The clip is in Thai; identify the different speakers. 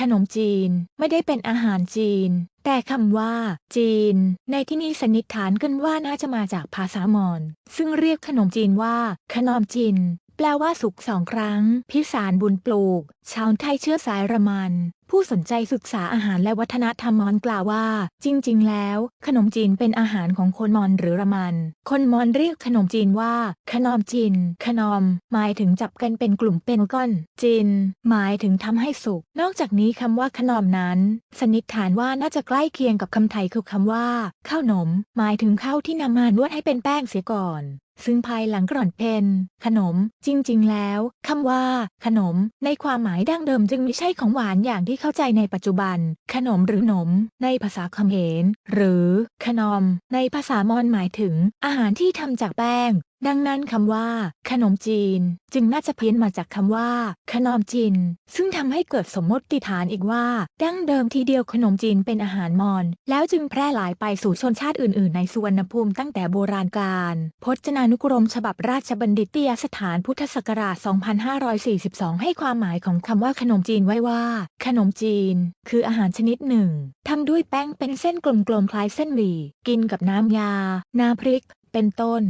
Speaker 1: ขนมจีนไม่ได้เป็นอาหารจีน แต่คำว่า จีน ในที่นี้สันนิษฐานกันว่าน่าจะมาจากภาษามอญซึ่งเรียกขนมจีนว่า ขนมจีน แปลว่าสุกสองครั้ง พิสารบุญปลูก ชาวไทยเชื้อสายระมัน ผู้สนใจศึกษาอาหารและวัฒนธรรมมอญกล่าวว่า จริง ๆ แล้ว ขนมจีนเป็นอาหารของคนมอญหรือระมัน คนมอญเรียกขนมจีนว่า ขนมจีน ขนม หมายถึงจับกันเป็นกลุ่มเป็นก้อน จีน หมายถึงทำให้สุก นอกจากนี้คำว่าขนมนั้นสันนิษฐานว่าน่าจะใกล้เคียงกับคำไทยคือคำว่า ข้าวหนม หมายถึงข้าวที่นำมานวดให้เป็นแป้งเสียก่อน ซึ่งภายหลังกร่อนเพนขนม จริง ๆ แล้วคำว่า ขนม ในความหมายดั้งเดิมจึงไม่ใช่ของหวานอย่างที่เข้าใจในปัจจุบัน ขนมหรือหนม ในภาษาเขมรหรือ ขนมในภาษามอญหมายถึง อาหารที่ทำจากแป้ง ดังนั้นคำว่า ขนมจีน จึงน่าจะเพี้ยนมาจากคำว่า ขนมจีน ซึ่งทำให้เกิดสมมติฐานอีกว่า ดั้งเดิมทีเดียวขนมจีนเป็นอาหารมอญแล้วจึงแพร่หลายไปสู่ชนชาติอื่น ๆ ในสุวรรณภูมิตั้งแต่โบราณกาลพจนานุกรมฉบับราชบัณฑิตยสถานพุทธศักราช 2542 ให้ความหมายของคำว่าขนมจีนไว้ว่า ขนมจีน คืออาหารชนิดหนึ่งทำด้วยแป้งเป็นเส้นกลมๆคล้ายเส้นหมี่กินกับน้ำยา น้ำพริกเป็นต้น